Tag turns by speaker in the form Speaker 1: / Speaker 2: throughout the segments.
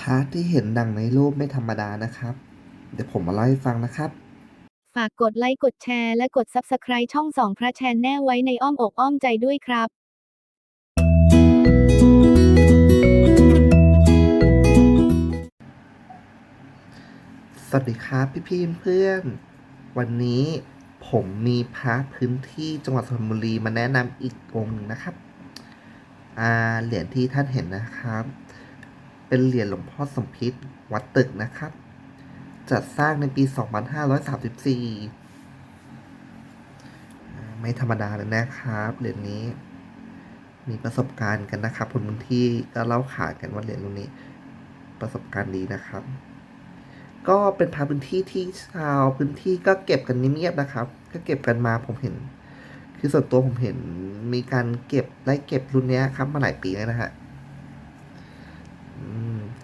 Speaker 1: พระที่เห็นดังในรูปไม่ธรรมดานะครับ เดี๋ยวผมมาเล่าให้ฟังนะครับ
Speaker 2: ฝากกดไลค์กดแชร์และกด Subscribe ช่องสองพระแชนแน่ไว้ในอ้อมอกอ้อมใจด้วยครับ
Speaker 1: สวัสดีครับพี่พี่ๆเพื่อนๆวันนี้ผมมีพระพื้นที่จังหวัดสุพรรณบุรีมาแนะนำอีกองค์หนึ่งนะครับ อ่าเหรียญที่ท่านเห็นนะครับ เป็นเหรียญหลวงพ่อสมพิษวัดตึกนะครับ จัดสร้างในปี 2534อ่าไม่ธรรมดาเลยนะครับเหรียญนี้ มีประสบการณ์กันนะครับคนพื้นที่ก็เล่าขานกันว่าเหรียญรุ่นนี้ ประสบการณ์ดีนะครับ ก็เป็นพาพื้นที่ที่ชาวพื้นที่ก็เก็บกันเงียบๆนะครับ ก็เก็บกันมาผมเห็น คือส่วนตัวผมเห็นมีการเก็บไล่เก็บรุ่นนี้ครับมาหลายปีแล้วนะฮะ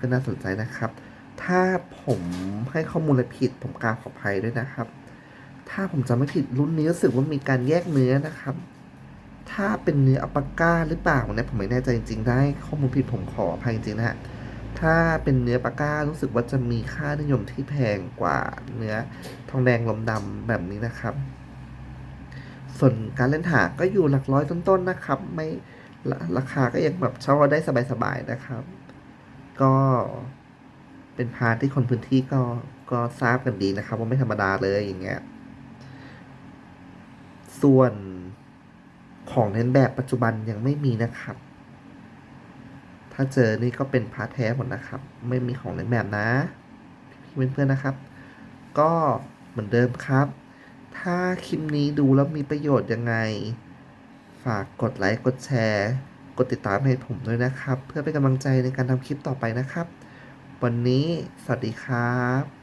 Speaker 1: ก็น่าสนใจนะครับ ถ้าผมให้ข้อมูลอะผิดผมกราบขออภัยด้วยนะครับ ถ้าผมจำไม่ผิดรุ่นนี้รู้สึกว่ามีการแยกเนื้อนะครับ ถ้าเป็นเนื้ออัปปาก้าหรือเปล่าเนี่ยผมไม่แน่ใจจริงๆ ได้ข้อมูลผิดผมขออภัยจริงๆนะฮะถ้าเป็นเนื้อปาก้ารู้สึกว่าจะมีค่านิยมที่แพงกว่าเนื้อทองแดงลมดำแบบนี้นะครับ ส่วนการเล่นหาก็อยู่หลักร้อยต้นๆนะครับ ไม่ราราคาก็ยังแบบเช่าได้สบายๆนะครับ ก็เป็นพาร์ทที่คนพื้นที่ก็ก็ทราบกันดีนะครับ ว่าไม่ธรรมดาเลยอย่างเงี้ย ส่วนของเล่นแบบปัจจุบันยังไม่มีนะครับ ถ้าเจอนี่ก็เป็นพาร์ทแท้หมดนะครับ ไม่มีของเล่นแบบนะพี่เพื่อนๆนะครับ ก็เหมือนเดิมครับ ถ้าคลิปนี้ดูแล้วมีประโยชน์ยังไง ฝากกดไลค์กดแชร์ กดติดตามให้ผมด้วยนะครับ เพื่อเป็นกำลังใจในการทำคลิปต่อไปนะครับ วันนี้สวัสดีครับ